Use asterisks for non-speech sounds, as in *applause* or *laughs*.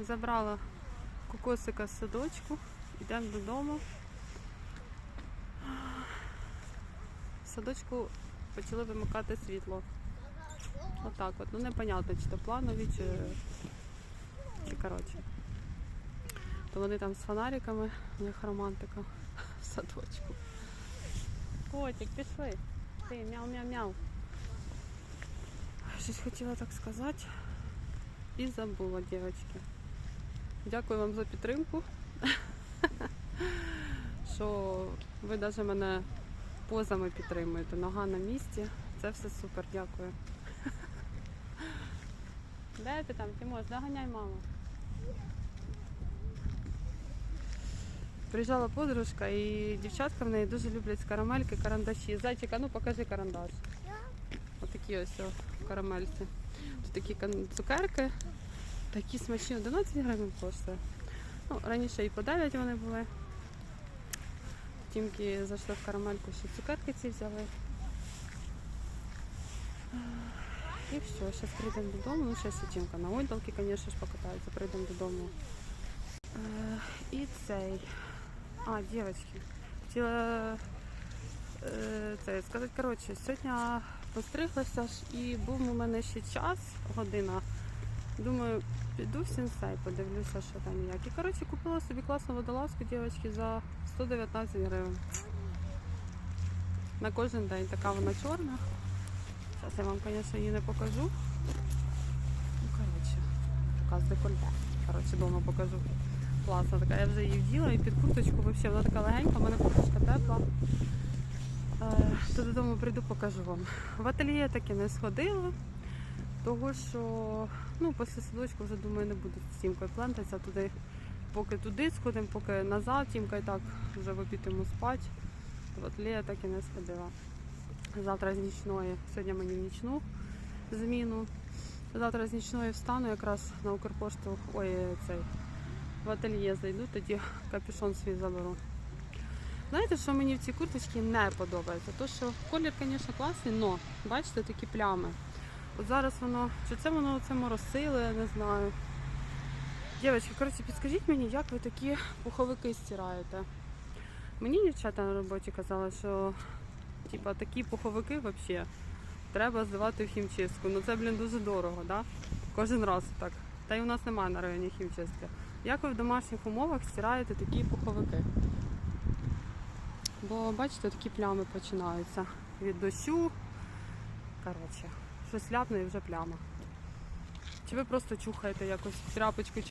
Забрала кокосика з садочку, йдемо додому. В садочку почали вимикати світло. Отак от. Ну непонятно, чи то планові, чи, чи коротше. То вони там з фонариками, у них романтика в садочку. Котик, пішли. Ти мяу-мяу-мяу. Щось хотіла так сказати. І забула, дівчатки. Дякую вам за підтримку. *laughs* Що ви навіть мене позами підтримуєте. Нога на місці. Це все супер, дякую. *laughs* Де ти там, Тимош? Доганяй маму. Приїжджала подружка і дівчатка в неї дуже люблять карамельки, карандаші. Зайчик, а ну покажи карандаш. Отакі ось о, карамельці. Тут такі цукерки, такі смачні, 11 гривень коштує. Ну, раніше і по 9 вони були. Тімки зайшли в карамельку, ще цукерки ці взяли. І все, зараз прийдемо додому. Ну, зараз і Тімка на ойдалки, звісно ж, покатається, прийдемо додому. Е, і цей. А, дівчатки, хотіла е, це сказати, коротше, сьогодні постриглася ж і був у мене ще час, година. Думаю, піду в сенсей, подивлюся, що там як. І коротше купила собі класну водолазку, дівчатки, за 119 гривень. На кожен день така вона чорна. Зараз я вам, звісно, її не покажу. Ну, коротше, така з декольте. Коротше, вдома покажу. Класна така, я вже її вділа і під курточку взагалі вона така легенька, в мене курточка тепла. Е, То додому прийду, покажу вам. В ательє таки не сходила, того що ну, після садочку вже думаю не буду з тімкою плентатися туди. Поки туди сходимо, поки назад, тімка і так вже в обід йому спати. В ательє я так і не сходила. Завтра з нічної, сьогодні мені нічну зміну. Завтра з нічної встану якраз на Укрпошту, ой, цей, в ательє зайду, тоді капюшон свій заберу. Знаєте, що мені в цій курточці не подобається? То, що колір, звісно, класний, але бачите, такі плями. От зараз воно, чи це воно це моросило, я не знаю. Дівчатки, коротше, підскажіть мені, як ви такі пуховики стираєте? Мені дівчата на роботі казали, що типа, такі пуховики взагалі треба здавати в хімчистку. Ну це, блін, дуже дорого, да? Кожен раз так. Та й у нас немає на районі хімчистки. Як ви в домашніх умовах стираєте такі пуховики? Бо бачите, такі плями починаються від дощу. Коротше, щось ляпне і вже пляма. Чи ви просто чухаєте якось тряпочку